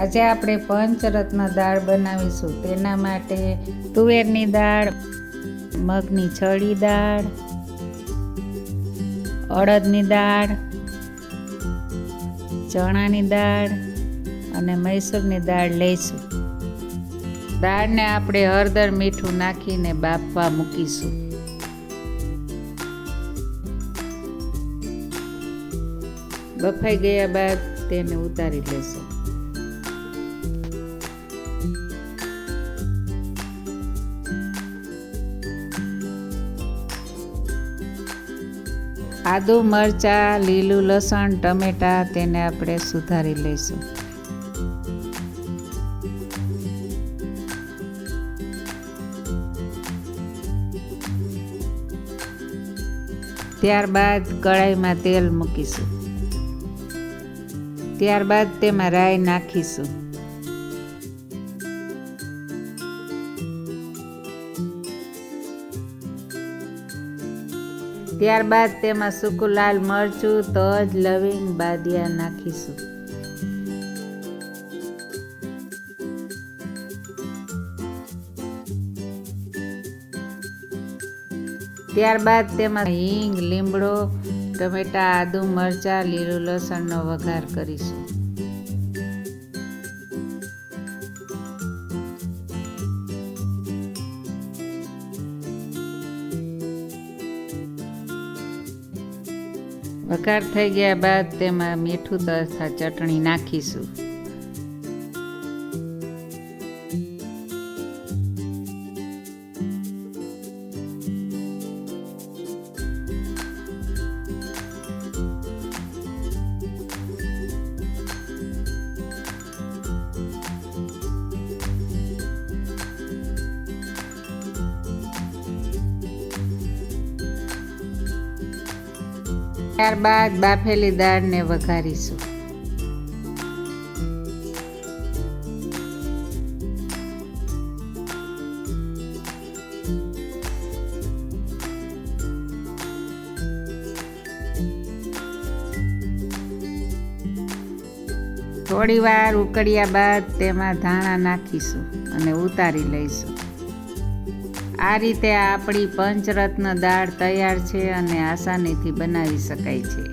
આજે આપણે પંચરત્ન દાળ બનાવીશું. તેના માટે તુવેરની દાળ, મગની છળી દાળ, અડદની દાળ, ચણાની દાળ અને મૈસૂરની દાળ લઈશું. દાળને આપણે હળદર મીઠું નાખીને બાફવા મૂકીશું. બફાઈ ગયા બાદ તેને ઉતારી લેશું. આદુ, મરચાં, લીલું, લસણ, ટમેટાં તેને આપણે સુધારી લઈશું. ત્યારબાદ કડાઈમાં તેલ મૂકીશું. ત્યારબાદ તેમાં રાઈ નાખીશું. ત્યારબાદ તેમાં સૂકું લાલ મરચું, તજ, લવિંગ બાદિયા નાખીશું. ત્યારબાદ તેમાં હિંગ લીમડો ટમેટા, આદુ, મરચાં, લીલું લસણનો વઘાર કરીશું. વઘાર થઈ ગયા બાદ તેમાં મીઠું તથા ચટણી નાખીશું. ત્યારબાદ બાફેલી દાળને વઘારીશું. થોડી વાર ઉકળ્યા બાદ તેમાં ધાણા નાખીશું અને ઉતારી લઈશું. આ રીતે આપણી પંચરત્ન દાળ તૈયાર છે અને આસાનીથી બનાવી શકાય છે.